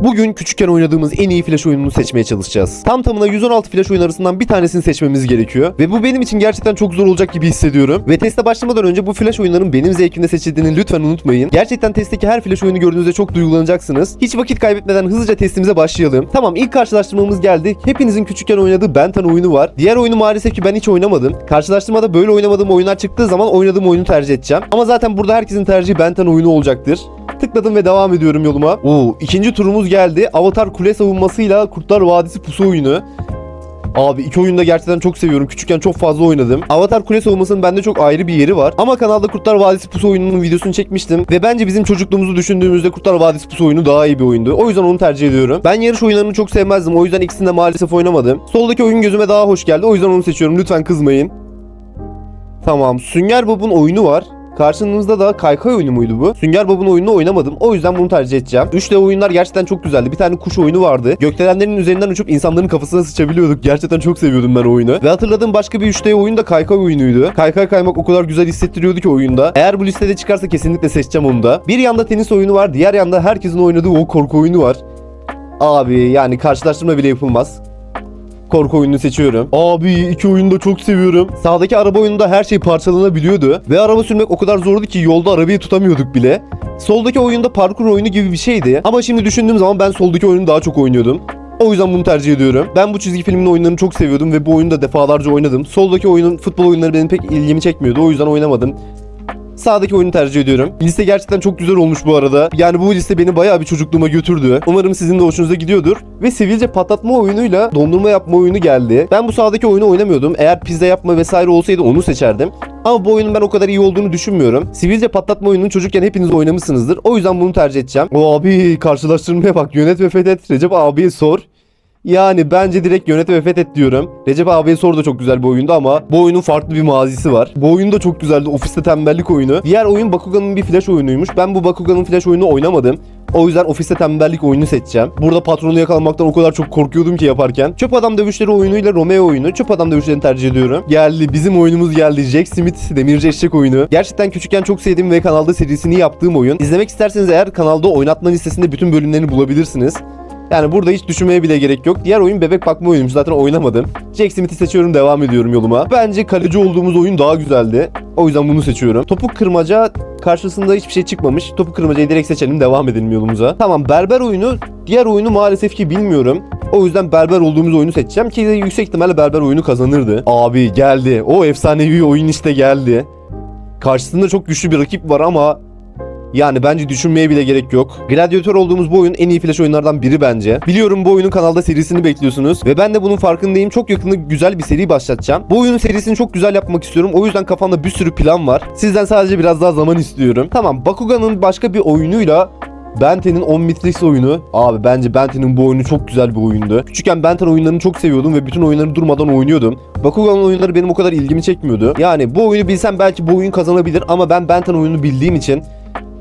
Bugün küçükken oynadığımız en iyi flash oyununu seçmeye çalışacağız. Tam tamına 116 flash oyun arasından bir tanesini seçmemiz gerekiyor. Ve bu benim için gerçekten çok zor olacak gibi hissediyorum. Ve teste başlamadan önce bu flash oyunların benim zevkimde seçildiğini lütfen unutmayın. Gerçekten testteki her flash oyunu gördüğünüzde çok duygulanacaksınız. Hiç vakit kaybetmeden hızlıca testimize başlayalım. Tamam ilk karşılaştırmamız geldi. Hepinizin küçükken oynadığı Benten oyunu var. Diğer oyunu maalesef ki ben hiç oynamadım. Karşılaştırmada böyle oynamadığım oyunlar çıktığı zaman oynadığım oyunu tercih edeceğim. Ama zaten burada herkesin tercihi Benten oyunu olacaktır. Tıkladım ve devam ediyorum yoluma. Oo, ikinci turumuz geldi. Avatar kule savunmasıyla Kurtlar Vadisi pusu oyunu. Abi iki oyunu da gerçekten çok seviyorum. Küçükken çok fazla oynadım. Avatar Kule Savunması'nın bende çok ayrı bir yeri var. Ama kanalda Kurtlar Vadisi Pusu oyununun videosunu çekmiştim. Ve bence bizim çocukluğumuzu düşündüğümüzde Kurtlar Vadisi Pusu oyunu daha iyi bir oyundu. O yüzden onu tercih ediyorum. Ben yarış oyunlarını çok sevmezdim. O yüzden ikisini de maalesef oynamadım. Soldaki oyun gözüme daha hoş geldi. O yüzden onu seçiyorum. Lütfen kızmayın. Tamam. Sünger Bob'un oyunu var. Karşınızda da kaykay oyunu muydu bu? Sünger Bob'un oyununu oynamadım. O yüzden bunu tercih edeceğim. 3D oyunlar gerçekten çok güzeldi. Bir tane kuş oyunu vardı. Gökdelenlerin üzerinden uçup insanların kafasına sıçabiliyorduk. Gerçekten çok seviyordum ben oyunu. Ve hatırladığım başka bir 3D oyun da kaykay oyunuydu. Kaykay kaymak o kadar güzel hissettiriyordu ki oyunda. Eğer bu listede çıkarsa kesinlikle seçeceğim onu da. Bir yanda tenis oyunu var. Diğer yanda herkesin oynadığı o korku oyunu var. Abi yani karşılaştırma bile yapılmaz. Korku oyununu seçiyorum. Abi iki oyunu da çok seviyorum. Sağdaki araba oyununda her şey parçalanabiliyordu. Ve araba sürmek o kadar zordu ki yolda arabayı tutamıyorduk bile. Soldaki oyunda parkur oyunu gibi bir şeydi. Ama şimdi düşündüğüm zaman ben soldaki oyunu daha çok oynuyordum. O yüzden bunu tercih ediyorum. Ben bu çizgi filmin oyunlarını çok seviyordum ve bu oyunu da defalarca oynadım. Soldaki oyunun futbol oyunları benim pek ilgimi çekmiyordu. O yüzden oynamadım. Sağdaki oyunu tercih ediyorum. Liste gerçekten çok güzel olmuş bu arada. Yani bu liste beni bayağı bir çocukluğuma götürdü. Umarım sizin de hoşunuza gidiyordur. Ve sivilce patlatma oyunuyla dondurma yapma oyunu geldi. Ben bu sağdaki oyunu oynamıyordum. Eğer pizza yapma vesaire olsaydı onu seçerdim. Ama bu oyunun ben o kadar iyi olduğunu düşünmüyorum. Sivilce patlatma oyununu çocukken hepiniz oynamışsınızdır. O yüzden bunu tercih edeceğim. O abi karşılaştırmaya bak. Yönet ve fethet. Recep abiye sor. Yani bence direkt yönet ve fethet diyorum. Recep abiye sor da çok güzel bir oyundu ama bu oyunun farklı bir mazisi var. Bu oyun da çok güzeldi. Ofiste tembellik oyunu. Diğer oyun Bakugan'ın bir flash oyunuymuş. Ben bu Bakugan'ın flash oyununu oynamadım. O yüzden ofiste tembellik oyunu seçeceğim. Burada patronu yakalamaktan o kadar çok korkuyordum ki yaparken. Çöp adam dövüşleri oyunuyla Romeo oyunu. Çöp adam dövüşlerini tercih ediyorum. Geldi bizim oyunumuz geldi. Jack Smith Demirci Eşek oyunu. Gerçekten küçükken çok sevdiğim ve kanalda serisini yaptığım oyun. İzlemek isterseniz eğer kanalda oynatma listesinde bütün bölümlerini bulabilirsiniz. Yani burada hiç düşünmeye bile gerek yok. Diğer oyun bebek bakma oyunuymuş. Zaten oynamadım. Jack Smith'i seçiyorum. Devam ediyorum yoluma. Bence kaleci olduğumuz oyun daha güzeldi. O yüzden bunu seçiyorum. Topuk kırmaca karşısında hiçbir şey çıkmamış. Topuk kırmacayı direkt seçelim. Devam edelim yolumuza. Tamam berber oyunu. Diğer oyunu maalesef ki bilmiyorum. O yüzden berber olduğumuz oyunu seçeceğim ki yüksek ihtimalle berber oyunu kazanırdı. Abi geldi. O efsanevi oyun işte geldi. Karşısında çok güçlü bir rakip var ama yani bence düşünmeye bile gerek yok. Gladyatör olduğumuz bu oyun en iyi flash oyunlardan biri bence. Biliyorum bu oyunun kanalda serisini bekliyorsunuz ve ben de bunun farkındayım. Çok yakında güzel bir seri başlatacağım. Bu oyunun serisini çok güzel yapmak istiyorum. O yüzden kafamda bir sürü plan var. Sizden sadece biraz daha zaman istiyorum. Tamam Bakugan'ın başka bir oyunuyla Benten'in Omnitrix oyunu. Abi bence Benten'in bu oyunu çok güzel bir oyundu. Küçükken Benten oyunlarını çok seviyordum ve bütün oyunları durmadan oynuyordum. Bakugan oyunları benim o kadar ilgimi çekmiyordu. Yani bu oyunu bilsem belki bu oyun kazanabilir ama ben Benten oyununu bildiğim için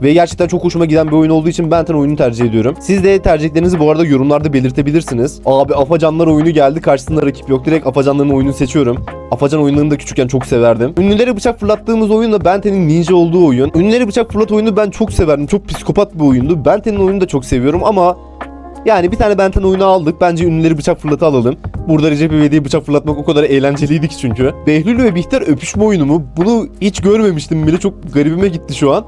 ve gerçekten çok hoşuma giden bir oyun olduğu için Benten oyunu tercih ediyorum. Siz de tercihlerinizi bu arada yorumlarda belirtebilirsiniz. Abi Afacanlar oyunu geldi. Karşısında rakip yok. Direkt Afacanların oyununu seçiyorum. Afacan oyunlarını da küçükken çok severdim. Ünlülere bıçak fırlattığımız oyun da Benten'in ninja olduğu oyun. Ünlülere bıçak fırlat oyunu ben çok severdim. Çok psikopat bir oyundu. Benten'in oyununu da çok seviyorum ama yani bir tane Benten oyunu aldık. Bence ünlüleri bıçak fırlatı alalım. Burada Recep İvedik'e bıçak fırlatmak o kadar eğlenceliydi ki çünkü. Behlül ve Bihter öpüşme oyunu mu? Bunu hiç görmemiştim bile. Çok garibime gitti şu an.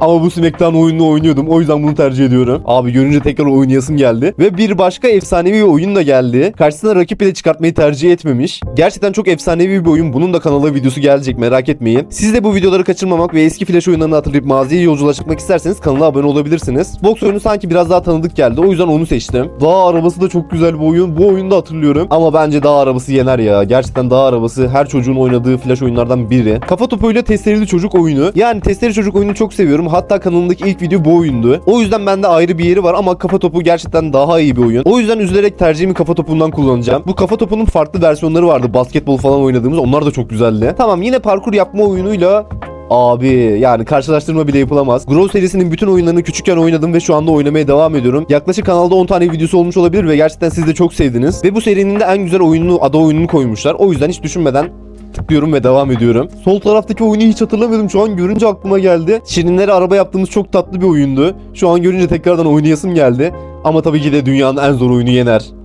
Ama bu SmackDown oyununu oynuyordum. O yüzden bunu tercih ediyorum. Abi görünce tekrar oynayasım geldi. Ve bir başka efsanevi bir oyun da geldi. Karşısına rakip bile çıkartmayı tercih etmemiş. Gerçekten çok efsanevi bir oyun. Bunun da kanala videosu gelecek merak etmeyin. Siz de bu videoları kaçırmamak ve eski flash oyunlarını hatırlayıp maziye yolculuğa çıkmak isterseniz kanala abone olabilirsiniz. Box oyunu sanki biraz daha tanıdık geldi. O yüzden onu seçtim. Dağ arabası da çok güzel bir oyun. Bu oyunu da hatırlıyorum. Ama bence dağ arabası yener ya. Gerçekten dağ arabası her çocuğun oynadığı flash oyunlardan biri. Kafa topuyla testereli çocuk oyunu. Yani testereli çocuk oyunu çok seviyorum. Hatta kanalımdaki ilk video bu oyundu. O yüzden bende ayrı bir yeri var ama kafa topu gerçekten daha iyi bir oyun. O yüzden üzülerek tercihimi kafa topundan kullanacağım. Bu kafa topunun farklı versiyonları vardı. Basketbol falan oynadığımız. Onlar da çok güzeldi. Tamam yine parkur yapma oyunuyla Abi yani karşılaştırma bile yapılamaz. Grow serisinin bütün oyunlarını küçükken oynadım ve şu anda oynamaya devam ediyorum. Yaklaşık kanalda 10 tane videosu olmuş olabilir ve gerçekten siz de çok sevdiniz. Ve bu serinin de en güzel oyununu, ada oyununu koymuşlar. O yüzden hiç düşünmeden tıklıyorum ve devam ediyorum. Sol taraftaki oyunu hiç hatırlamıyordum. Şu an görünce aklıma geldi. Şirinlere araba yaptığımız çok tatlı bir oyundu. Şu an görünce tekrardan oynayasım geldi. Ama tabii ki de dünyanın en zor oyunu yener.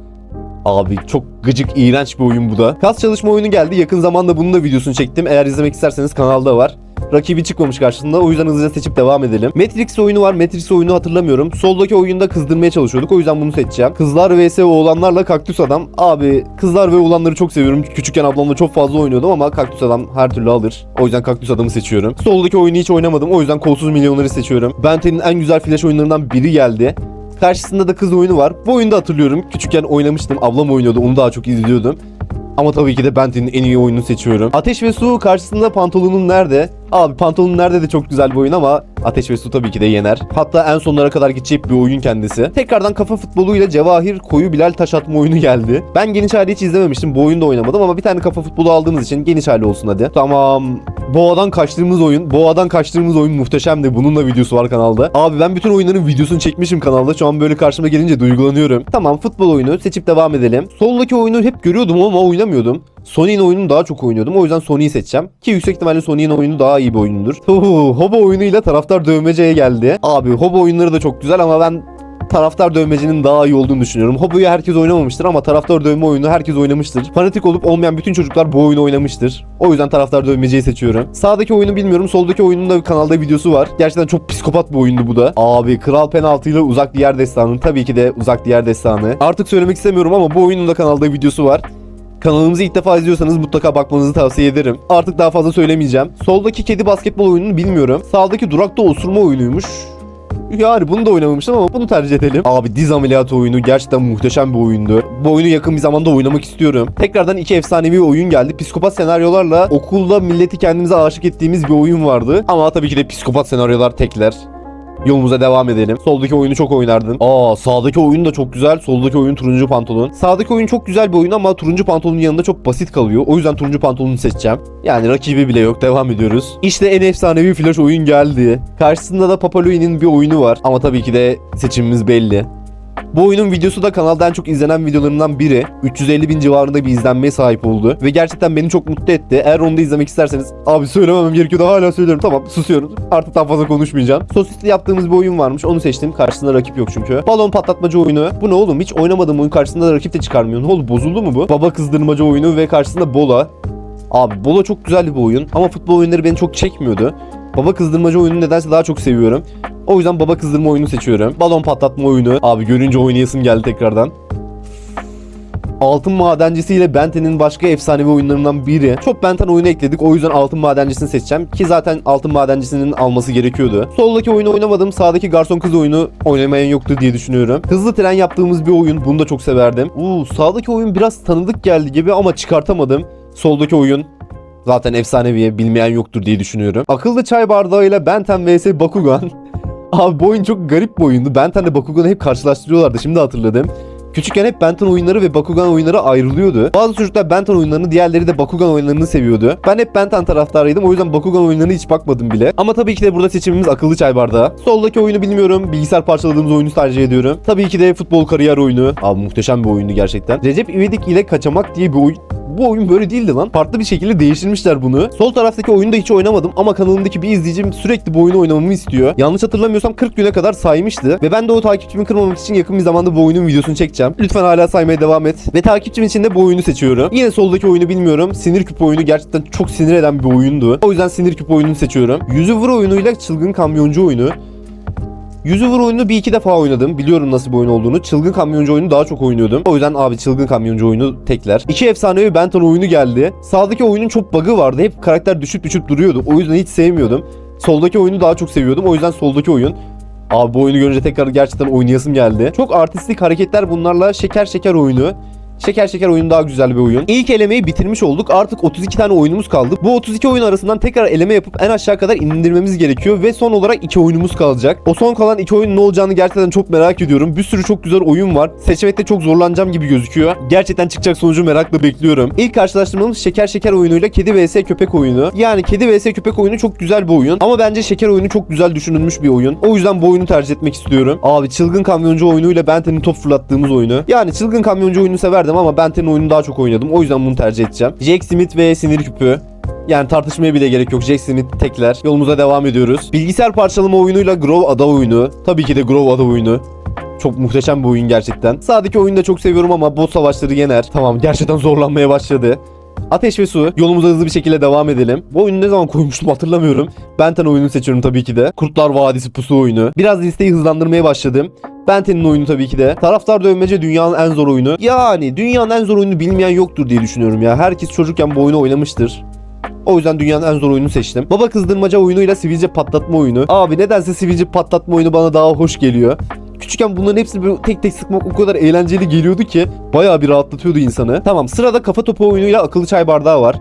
Abi çok gıcık, iğrenç bir oyun bu da. Kas çalışma oyunu geldi. Yakın zamanda bunun da videosunu çektim. Eğer izlemek isterseniz kanalda var. Rakibi çıkmamış karşısında. O yüzden hızlıca seçip devam edelim. Matrix oyunu var. Matrix oyunu hatırlamıyorum. Soldaki oyunda kızdırmaya çalışıyorduk. O yüzden bunu seçeceğim. Kızlar vs oğlanlarla kaktüs adam. Abi kızlar ve oğlanları çok seviyorum. Küçükken ablamla çok fazla oynuyordum ama kaktüs adam her türlü alır. O yüzden kaktüs adamı seçiyorum. Soldaki oyunu hiç oynamadım. O yüzden kolsuz milyonları seçiyorum. Benten'in en güzel flash oyunlarından biri geldi. Karşısında da kız oyunu var. Bu oyunu da hatırlıyorum. Küçükken oynamıştım. Ablam oynuyordu. Onu daha çok izliyordum. Ama tabii ki de Benten'in en iyi oyununu seçiyorum. Ateş ve Su karşısında Pantolon'un nerede? Abi Pantolon'un nerede de çok güzel bir oyun ama Ateş ve Su tabii ki de yener. Hatta en sonlara kadar gidecek bir oyun kendisi. Tekrardan kafa futboluyla Cevahir Koyu Bilal taş atma oyunu geldi. Ben geniş hali hiç izlememiştim. Bu oyunu da oynamadım ama bir tane kafa futbolu aldığımız için geniş hali olsun hadi. Tamam. Boğa'dan kaçtığımız oyun. Boğa'dan kaçtığımız oyun muhteşemdi. Bunun da videosu var kanalda. Abi ben bütün oyunların videosunu çekmişim kanalda. Şu an böyle karşıma gelince duygulanıyorum. Tamam futbol oyunu seçip devam edelim. Soldaki oyunu hep görüyordum ama oynamıyordum. Sony'nin oyununu daha çok oynuyordum. O yüzden Sony'yi seçeceğim. Ki yüksek ihtimalle Sony'nin oyunu daha iyi bir oyundur. Hobo oyunuyla taraftar dövmeceye geldi. Abi Hobo oyunları da çok güzel ama ben taraftar dövmecinin daha iyi olduğunu düşünüyorum. Hobo'yu herkes oynamamıştır ama taraftar dövme oyunu herkes oynamıştır. Fanatik olup olmayan bütün çocuklar bu oyunu oynamıştır. O yüzden taraftar dövmeciyi seçiyorum. Sağdaki oyunu bilmiyorum. Soldaki oyunun da kanalda videosu var. Gerçekten çok psikopat bir oyundu bu da. Abi Kral Penaltı ile Uzak Diğer Destanı. Tabii ki de Uzak Diğer Destanı. Artık söylemek istemiyorum ama bu oyunun da kanalda videosu var. Kanalımızı ilk defa izliyorsanız mutlaka bakmanızı tavsiye ederim. Artık daha fazla söylemeyeceğim. Soldaki kedi basketbol oyununu bilmiyorum. Sağdaki durakta osurma oyunuymuş. Yani bunu da oynamamıştım ama bunu tercih edelim. Abi diz ameliyatı oyunu gerçekten muhteşem bir oyundu. Bu oyunu yakın bir zamanda oynamak istiyorum. Tekrardan iki efsanevi oyun geldi. Psikopat senaryolarla okulda milleti kendimize aşık ettiğimiz bir oyun vardı. Ama tabii ki de psikopat senaryolar tekler. Yolumuza devam edelim. Soldaki oyunu çok oynardım. Aa sağdaki oyun da çok güzel. Soldaki oyun turuncu pantolon. Sağdaki oyun çok güzel bir oyun ama turuncu pantolonun yanında çok basit kalıyor. O yüzden turuncu pantolonu seçeceğim. Yani rakibi bile yok. Devam ediyoruz. İşte en efsanevi flash oyun geldi. Karşısında da Papa Louie'nin bir oyunu var. Ama tabii ki de seçimimiz belli. Bu oyunun videosu da kanalda en çok izlenen videolarımdan biri. 350 bin civarında bir izlenmeye sahip oldu. Ve gerçekten beni çok mutlu etti. Eğer onu da izlemek isterseniz abi söylememem gerekiyor da hala söylüyorum. Tamam susuyorum. Artık daha fazla konuşmayacağım. Sosisli yaptığımız bir oyun varmış. Onu seçtim. Karşısında rakip yok çünkü. Balon patlatmacı oyunu. Bu ne oğlum? Hiç oynamadığım oyun karşısında da rakip de çıkarmıyor. Ne oldu? Bozuldu mu bu? Baba kızdırmacı oyunu ve karşısında Bola. Abi Bola çok güzel bir oyun ama futbol oyunları beni çok çekmiyordu. Baba kızdırmacı oyununu nedense daha çok seviyorum. O yüzden baba kızdırma oyunu seçiyorum. Balon patlatma oyunu. Abi görünce oynayasım geldi tekrardan. Altın Madencisi ile Benten'in başka efsanevi oyunlarından biri. Çok Benten oyunu ekledik. O yüzden Altın Madencisini seçeceğim. Ki zaten Altın Madencisinin alması gerekiyordu. Soldaki oyunu oynamadım. Sağdaki Garson Kız oyunu oynamayan yoktu diye düşünüyorum. Hızlı tren yaptığımız bir oyun. Bunu da çok severdim. Uuu sağdaki oyun biraz tanıdık geldi gibi ama çıkartamadım. Soldaki oyun zaten efsanevi bilmeyen yoktur diye düşünüyorum. Akıllı çay bardağıyla Benten vs Bakugan. Abi bu oyun çok garip bir oyundu. Benten'le Bakugan'ı hep karşılaştırıyorlardı. Şimdi hatırladım. Küçükken hep Benten oyunları ve Bakugan oyunları ayrılıyordu. Bazı çocuklar Benten oyunlarını, diğerleri de Bakugan oyunlarını seviyordu. Ben hep Benten taraftarıydım. O yüzden Bakugan oyunlarını hiç bakmadım bile. Ama tabii ki de burada seçimimiz akıllı çay bardağı. Soldaki oyunu bilmiyorum. Bilgisayar parçaladığımız oyunu tercih ediyorum. Tabii ki de futbol kariyer oyunu. Abi muhteşem bir oyundu gerçekten. Recep İvedik ile Kaçamak diye bir oyun bu oyun böyle değildi lan. Farklı bir şekilde değiştirmişler bunu. Sol taraftaki oyunu da hiç oynamadım ama kanalımdaki bir izleyicim sürekli bu oyunu oynamamı istiyor. Yanlış hatırlamıyorsam 40 güne kadar saymıştı. Ve ben de o takipçimi kırmamak için yakın bir zamanda bu oyunun videosunu çekeceğim. Lütfen hala saymaya devam et. Ve takipçim için de bu oyunu seçiyorum. Yine soldaki oyunu bilmiyorum. Sinir küp oyunu gerçekten çok sinir eden bir oyundu. O yüzden sinir küp oyununu seçiyorum. Yüzü vur oyunuyla çılgın kamyoncu oyunu. Yüzü vur oyununu bir iki defa oynadım. Biliyorum nasıl bir oyun olduğunu. Çılgın kamyoncu oyunu daha çok oynuyordum. O yüzden abi çılgın kamyoncu oyunu tekler. İki efsanevi Benton oyunu geldi. Sağdaki oyunun çok bug'ı vardı. Hep karakter düşüp düşüp duruyordu. O yüzden hiç sevmiyordum. Soldaki oyunu daha çok seviyordum. O yüzden soldaki oyun. Abi bu oyunu görünce tekrar gerçekten oynayasım geldi. Çok artistik hareketler bunlarla şeker şeker oyunu. Şeker şeker oyun daha güzel bir oyun. İlk elemeyi bitirmiş olduk. Artık 32 tane oyunumuz kaldı. Bu 32 oyun arasından tekrar eleme yapıp en aşağı kadar indirmemiz gerekiyor ve son olarak 2 oyunumuz kalacak. O son kalan 2 oyunun ne olacağını gerçekten çok merak ediyorum. Bir sürü çok güzel oyun var. Seçmekte çok zorlanacağım gibi gözüküyor. Gerçekten çıkacak sonucu merakla bekliyorum. İlk karşılaştırmamız şeker şeker oyunuyla kedi vs köpek oyunu. Yani kedi vs köpek oyunu çok güzel bir oyun. Ama bence şeker oyunu çok güzel düşünülmüş bir oyun. O yüzden bu oyunu tercih etmek istiyorum. Abi çılgın kamyoncu oyunuyla Benten'in top fırlattığımız oyunu. Yani çılgın kamyoncu oyunu severdim ama Benten'in oyunu daha çok oynadım. O yüzden bunu tercih edeceğim. Jack Smith ve sinir küpü. Yani tartışmaya bile gerek yok. Jack Smith tekler. Yolumuza devam ediyoruz. Bilgisayar parçalama oyunuyla Grove Ada oyunu. Tabii ki de Grove Ada oyunu. Çok muhteşem bir oyun gerçekten. Sağdaki oyunu da çok seviyorum ama bot savaşları yener. Tamam gerçekten zorlanmaya başladı. Ateş ve su. Yolumuza hızlı bir şekilde devam edelim. Bu oyunu ne zaman koymuştum hatırlamıyorum. Benten oyunu seçiyorum tabii ki de. Kurtlar Vadisi pusu oyunu. Biraz listeyi hızlandırmaya başladım. Benten'in oyunu tabii ki de. Taraftar dövmece dünyanın en zor oyunu. Yani dünyanın en zor oyunu bilmeyen yoktur diye düşünüyorum ya. Herkes çocukken bu oyunu oynamıştır. O yüzden dünyanın en zor oyununu seçtim. Baba kızdırmaca oyunuyla sivilce patlatma oyunu. Abi nedense sivilce patlatma oyunu bana daha hoş geliyor. Küçükken bunların hepsini böyle tek tek sıkmak o kadar eğlenceli geliyordu ki bayağı bir rahatlatıyordu insanı. Tamam sırada kafa topu oyunuyla akıllı çay bardağı var.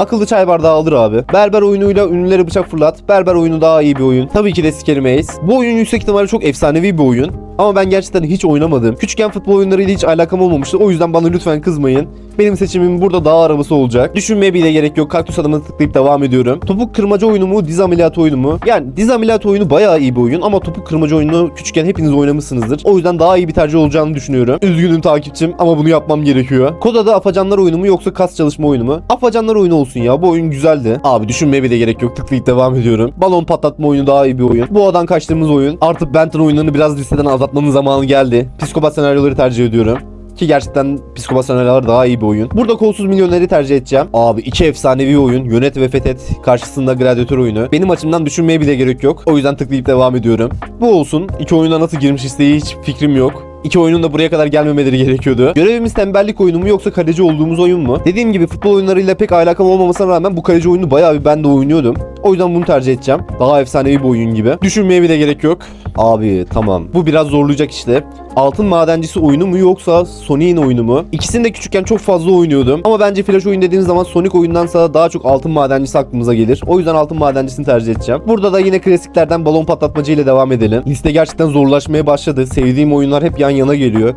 Akıllı çay bardağı alır abi. Berber oyunuyla ünlülere bıçak fırlat. Berber oyunu daha iyi bir oyun. Tabii ki de Sikerim Ace. Bu oyun yüksek ihtimalle çok efsanevi bir oyun. Ama ben gerçekten hiç oynamadım. Küçükken futbol oyunlarıyla hiç alakam olmamıştı. O yüzden bana lütfen kızmayın. Benim seçimim burada dağ arabası olacak. Düşünmeye bile gerek yok. Kaktüs adımına tıklayıp devam ediyorum. Topuk kırmaca oyunu mu? Diz ameliyatı oyunu mu? Yani diz ameliyatı oyunu bayağı iyi bir oyun ama topuk kırmaca oyununu küçükken hepiniz oynamışsınızdır. O yüzden daha iyi bir tercih olacağını düşünüyorum. Üzgünüm takipçim ama bunu yapmam gerekiyor. Kodada Afacanlar oyunu mu yoksa kas çalışma oyunu mu? Afacanlar oyunu olsun ya. Bu oyun güzeldi. Abi düşünmeye bile gerek yok. Tıklayıp devam ediyorum. Balon patlatma oyunu daha iyi bir oyun. Boğadan kaçtığımız oyun. Artık Benton oyunlarını biraz listeden azaltmanın zamanı geldi. Psikopat senaryoları tercih ediyorum. Ki gerçekten Psikopat senaryolar daha iyi bir oyun. Burada kolsuz milyoneri tercih edeceğim. Abi iki efsanevi oyun. Yönet ve fethet. Karşısında gladyatör oyunu. Benim açımdan düşünmeye bile gerek yok. O yüzden tıklayıp devam ediyorum. Bu olsun. İki oyuna nasıl girmiş isteği hiç fikrim yok. İki oyunun da buraya kadar gelmemeleri gerekiyordu. Görevimiz tembellik oyunu mu yoksa kaleci olduğumuz oyun mu? Dediğim gibi futbol oyunlarıyla pek alakam olmamasına rağmen bu kaleci oyunu bayağı bir ben de oynuyordum. O yüzden bunu tercih edeceğim. Daha efsanevi bir oyun gibi. Düşünmeye bile gerek yok. Abi tamam. Bu biraz zorlayacak işte. Altın Madencisi oyunu mu yoksa Sonic'in oyunu mu? İkisini de küçükken çok fazla oynuyordum. Ama bence Flash oyun dediğiniz zaman Sonic oyundansa daha çok Altın Madencisi aklımıza gelir. O yüzden Altın Madencisini tercih edeceğim. Burada da yine klasiklerden balon patlatmacı ile devam edelim. Liste gerçekten zorlaşmaya başladı. Sevdiğim oyunlar hep yan yana geliyor.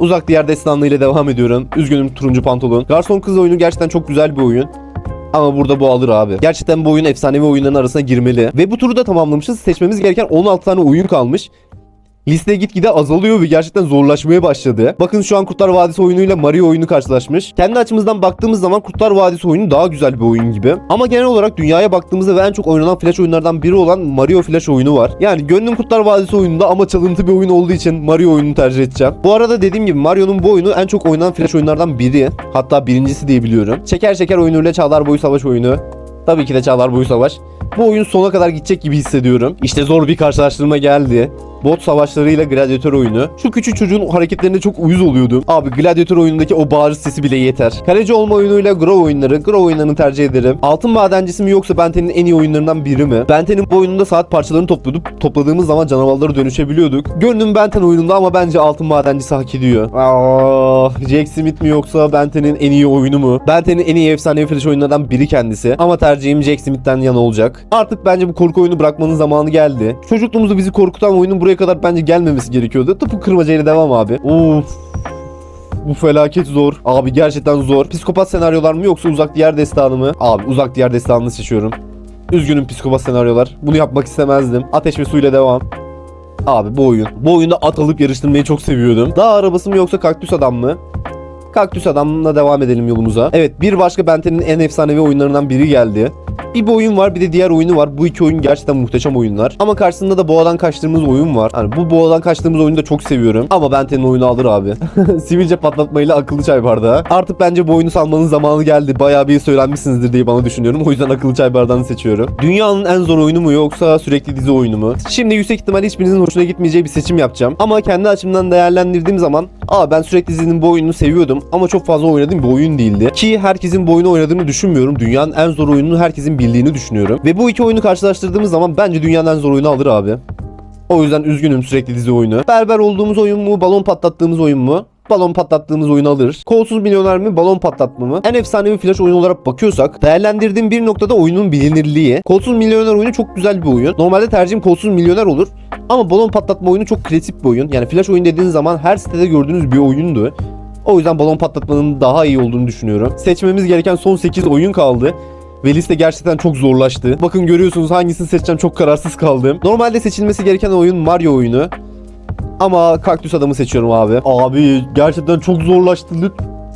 Uzak Diyar Destanlı ile devam ediyorum. Üzgünüm turuncu pantolon. Garson Kız oyunu gerçekten çok güzel bir oyun. Ama burada bu alır abi. Gerçekten bu oyun efsanevi oyunların arasına girmeli. Ve bu turu da tamamlamışız. Seçmemiz gereken 16 tane oyun kalmış. Liste gitgide azalıyor ve gerçekten zorlaşmaya başladı. Bakın şu an Kurtlar Vadisi oyunuyla Mario oyunu karşılaşmış. Kendi açımızdan baktığımız zaman Kurtlar Vadisi oyunu daha güzel bir oyun gibi. Ama genel olarak dünyaya baktığımızda ve en çok oynanan Flash oyunlardan biri olan Mario Flash oyunu var. Yani gönlüm Kurtlar Vadisi oyununda ama çalıntı bir oyun olduğu için Mario oyununu tercih edeceğim. Bu arada dediğim gibi Mario'nun bu oyunu en çok oynanan Flash oyunlardan biri. Hatta birincisi diye biliyorum. Çeker Çeker oyunuyla Çağlar Boyu Savaş oyunu. Tabii ki de Çağlar Boyu Savaş. Bu oyun sona kadar gidecek gibi hissediyorum. İşte zor bir karşılaştırma geldi. Bot savaşlarıyla gladyatör oyunu. Şu küçük çocuğun hareketlerine çok uyuz oluyordum. Abi gladyatör oyunundaki o bağırış sesi bile yeter. Kaleci olma oyunuyla Grow oyunları. Grow oyunlarını tercih ederim. Altın madencisi mi yoksa Benten'in en iyi oyunlarından biri mi? Benten'in bu oyununda saat parçalarını topluyorduk. Topladığımız zaman canavarlara dönüşebiliyorduk. Gönlüm Benten oyununda ama bence altın madencisi hak ediyor. Ah, Jack Smith mi yoksa Benten'in en iyi oyunu mu? Benten'in en iyi efsanevi flash oyunlardan biri kendisi. Ama tercihim Jack Smith'ten yana olacak. Artık bence bu korku oyunu bırakmanın zamanı geldi. Çocukluğumuzda bizi korkutan oyunun buraya kadar bence gelmemesi gerekiyordu. Tıpkı kırmacayla devam abi. Of. Bu felaket zor. Abi gerçekten zor. Psikopat senaryolar mı yoksa uzak diğer destanı mı? Abi uzak diğer destanını seçiyorum. Üzgünüm psikopat senaryolar. Bunu yapmak istemezdim. Ateş ve suyla devam. Abi bu oyun. Bu oyunda at alıp yarıştırmayı çok seviyordum. Dağ arabası mı yoksa kaktüs adam mı? Kaktüs adamla devam edelim yolumuza. Evet bir başka Benten'in en efsanevi oyunlarından biri geldi. Bir bu oyun var bir de diğer oyunu var. Bu iki oyun gerçekten muhteşem oyunlar. Ama karşısında da boğadan kaçtığımız oyun var. Yani bu boğadan kaçtığımız oyunu da çok seviyorum. Ama Benten'in oyunu alır abi. Sivilce patlatmayla akıllı çay bardağı. Artık bence bu oyunu salmanın zamanı geldi. Bayağı bir söylenmişsinizdir diye bana düşünüyorum. O yüzden akıllı çay bardağını seçiyorum. Dünyanın en zor oyunu mu yoksa sürekli dizi oyunu mu? Şimdi yüksek ihtimalle hiçbirinizin hoşuna gitmeyeceği bir seçim yapacağım. Ama kendi açımdan değerlendirdiğim zaman Aa ben sürekli dizinin bu oyununu seviyordum ama çok fazla oynadığım bir oyun değildi. Ki herkesin bu oyunu oynadığını düşünmüyorum. Dünyanın en zor oyununu herkesin bildiğini düşünüyorum. Ve bu iki oyunu karşılaştırdığımız zaman bence dünyanın en zor oyunu alır abi. O yüzden üzgünüm sürekli dizi oyunu. Berber olduğumuz oyun mu, balon patlattığımız oyun mu? Balon patlattığımız oyunu alır. Kolsuz milyoner mi, balon patlatma mı? En efsanevi flash oyun olarak bakıyorsak değerlendirdiğim bir noktada oyunun bilinirliği. Kolsuz milyoner oyunu çok güzel bir oyun. Normalde tercihim kolsuz milyoner olur. Ama balon patlatma oyunu çok klasik bir oyun. Yani flash oyun dediğiniz zaman her sitede gördüğünüz bir oyundu. O yüzden balon patlatmanın daha iyi olduğunu düşünüyorum. Seçmemiz gereken son 8 oyun kaldı. Ve liste gerçekten çok zorlaştı. Bakın görüyorsunuz hangisini seçeceğim çok kararsız kaldım. Normalde seçilmesi gereken oyun Mario oyunu. Ama kaktüs adamı seçiyorum abi. Abi gerçekten çok zorlaştı.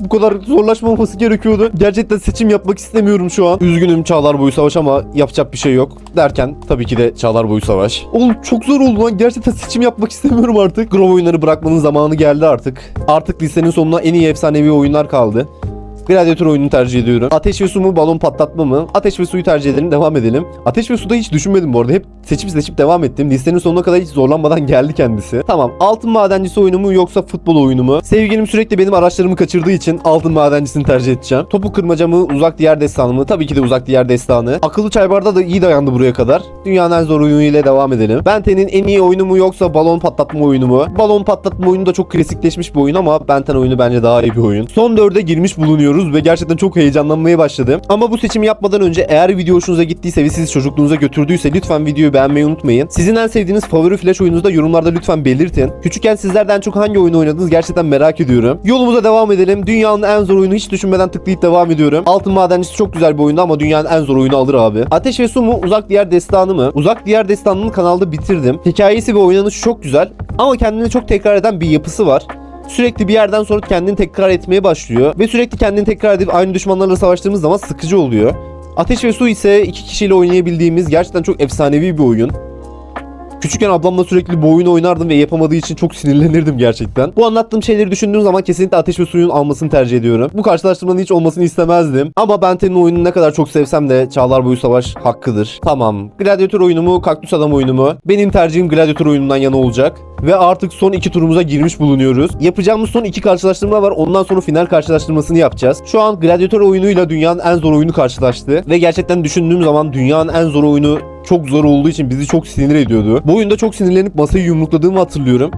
Bu kadar zorlaşmaması gerekiyordu. Gerçekten seçim yapmak istemiyorum şu an. Üzgünüm Çağlar Boyu Savaş ama yapacak bir şey yok. Derken tabii ki de Çağlar Boyu Savaş. Oğlum çok zor oldu lan. Gerçekten seçim yapmak istemiyorum artık. Grove oyunları bırakmanın zamanı geldi artık. Artık listenin sonuna en iyi efsanevi oyunlar kaldı. Gladiator oyununu tercih ediyorum. Ateş ve su mu, balon patlatma mı? Ateş ve suyu tercih edelim, devam edelim. Ateş ve suda hiç düşünmedim bu arada. Hep seçip seçip devam ettim. Listenin sonuna kadar hiç zorlanmadan geldi kendisi. Tamam, altın madencisi oyunu mu yoksa futbol oyunu mu? Sevgilim sürekli benim araçlarımı kaçırdığı için altın madencisini tercih edeceğim. Topu kırmaca mı, uzak diğer destanı mı? Tabii ki de uzak diğer destanı. Akıllı çaybarda da iyi dayandı buraya kadar. Dünyanın en zor oyunu ile devam edelim. Benten'in en iyi oyunu mu yoksa balon patlatma oyunu mu? Balon patlatma oyunu da çok klasikleşmiş bir oyun ama Benten oyunu bence daha iyi bir oyun. Son dörde girmiş bulunuyoruz ve gerçekten çok heyecanlanmaya başladım. Ama bu seçimi yapmadan önce eğer video hoşunuza gittiyse ve sizi çocukluğunuza götürdüyse lütfen videoyu beğenmeyi unutmayın. Sizin en sevdiğiniz favori flash oyununuzu da yorumlarda lütfen belirtin. Küçükken sizlerden çok hangi oyunu oynadınız gerçekten merak ediyorum. Yolumuza devam edelim. Dünyanın en zor oyunu hiç düşünmeden tıklayıp devam ediyorum. Altın Madencisi çok güzel bir oyundu ama dünyanın en zor oyunu alır abi. Ateş ve Su mu? Uzak Diğer Destanı mı? Uzak Diğer Destanı'nı kanalda bitirdim. Hikayesi ve oynanışı çok güzel ama kendini çok tekrar eden bir yapısı var. Sürekli bir yerden sonra kendini tekrar etmeye başlıyor ve sürekli kendini tekrar edip aynı düşmanlarla savaştığımız zaman sıkıcı oluyor. Ateş ve Su ise iki kişiyle oynayabildiğimiz gerçekten çok efsanevi bir oyun. Küçükken ablamla sürekli bu oyunu oynardım ve yapamadığı için çok sinirlenirdim gerçekten. Bu anlattığım şeyleri düşündüğüm zaman kesinlikle Ateş ve Suyun almasını tercih ediyorum. Bu karşılaştırmanın hiç olmasını istemezdim. Ama Benten'in oyununu ne kadar çok sevsem de Çağlar Boyu Savaş hakkıdır. Tamam. Gladyatör oyunu mu, Kaktüs Adam oyunu mu? Benim tercihim Gladyatör oyunundan yana olacak. Ve artık son iki turumuza girmiş bulunuyoruz. Yapacağımız son iki karşılaştırma var. Ondan sonra final karşılaştırmasını yapacağız. Şu an Gladyatör oyunuyla dünyanın en zor oyunu karşılaştı. Ve gerçekten düşündüğüm zaman dünyanın en zor oyunu çok zor olduğu için bizi çok sinir ediyordu. Bu oyunda çok sinirlenip masayı yumrukladığımı hatırlıyorum.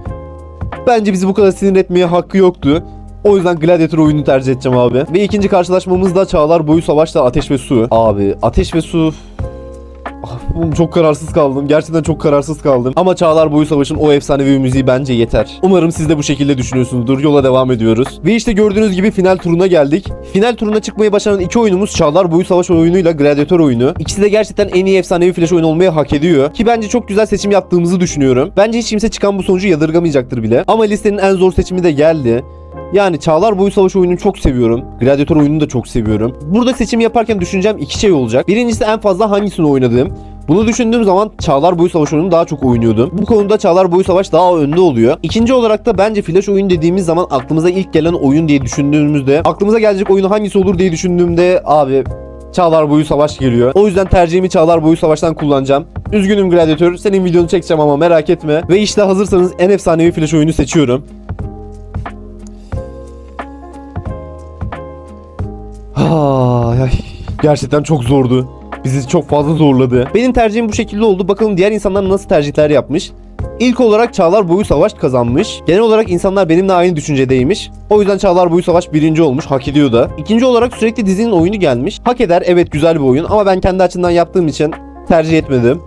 Bence bizi bu kadar sinir etmeye hakkı yoktu. O yüzden Gladiator oyunu tercih edeceğim abi. Ve ikinci karşılaşmamız da Çağlar Boyu Savaş'ta Ateş ve Su. Abi Ateş ve Su... Çok kararsız kaldım. Gerçekten çok kararsız kaldım. Ama Çağlar Boyu Savaş'ın o efsanevi müziği bence yeter. Umarım siz de bu şekilde düşünüyorsunuzdur. Yola devam ediyoruz. Ve işte gördüğünüz gibi final turuna geldik. Final turuna çıkmayı başaran iki oyunumuz Çağlar Boyu Savaş oyunuyla Gladiator oyunu. İkisi de gerçekten en iyi efsanevi flash oyunu olmayı hak ediyor. Ki bence çok güzel seçim yaptığımızı düşünüyorum. Bence hiç kimse çıkan bu sonucu yadırgamayacaktır bile. Ama listenin en zor seçimi de geldi. Yani Çağlar Boyu Savaş oyununu çok seviyorum. Gladiator oyununu da çok seviyorum. Burada seçim yaparken düşüneceğim iki şey olacak. Birincisi en fazla hangisini oynadığım. Bunu düşündüğüm zaman Çağlar Boyu Savaş oyununu daha çok oynuyordum. Bu konuda Çağlar Boyu Savaş daha önde oluyor. İkinci olarak da bence flash oyun dediğimiz zaman aklımıza ilk gelen oyun diye düşündüğümüzde aklımıza gelecek oyunu hangisi olur diye düşündüğümde abi Çağlar Boyu Savaş geliyor. O yüzden tercihimi Çağlar Boyu Savaş'tan kullanacağım. Üzgünüm Gladiator. Senin videonu çekeceğim ama merak etme. Ve işte hazırsanız en efsanevi flash oyunu seçiyorum. Ay. Gerçekten çok zordu. Bizi çok fazla zorladı. Benim tercihim bu şekilde oldu. Bakalım diğer insanlar nasıl tercihler yapmış. İlk olarak Çağlar Boyu Savaş kazanmış. Genel olarak insanlar benimle aynı düşüncedeymiş. O yüzden Çağlar Boyu Savaş birinci olmuş. Hak ediyor da. İkinci olarak sürekli dizinin oyunu gelmiş. Hak eder evet güzel bir oyun ama ben kendi açımdan yaptığım için tercih etmedim.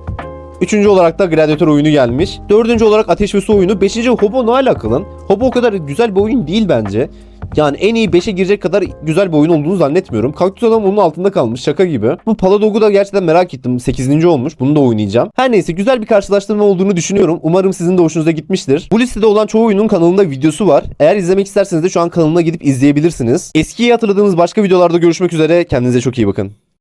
Üçüncü olarak da Gladiator oyunu gelmiş. Dördüncü olarak Ateş ve Su oyunu. Beşinci Hobo ne alakalı? Hobo o kadar güzel bir oyun değil bence. Yani en iyi 5'e girecek kadar güzel bir oyun olduğunu zannetmiyorum. Kaktüs Adam onun altında kalmış şaka gibi. Bu Paladog'u da gerçekten merak ettim. 8. olmuş. Bunu da oynayacağım. Her neyse güzel bir karşılaştırma olduğunu düşünüyorum. Umarım sizin de hoşunuza gitmiştir. Bu listede olan çoğu oyunun kanalında videosu var. Eğer izlemek isterseniz de şu an kanalına gidip izleyebilirsiniz. Eskiyi hatırladığımız başka videolarda görüşmek üzere. Kendinize çok iyi bakın.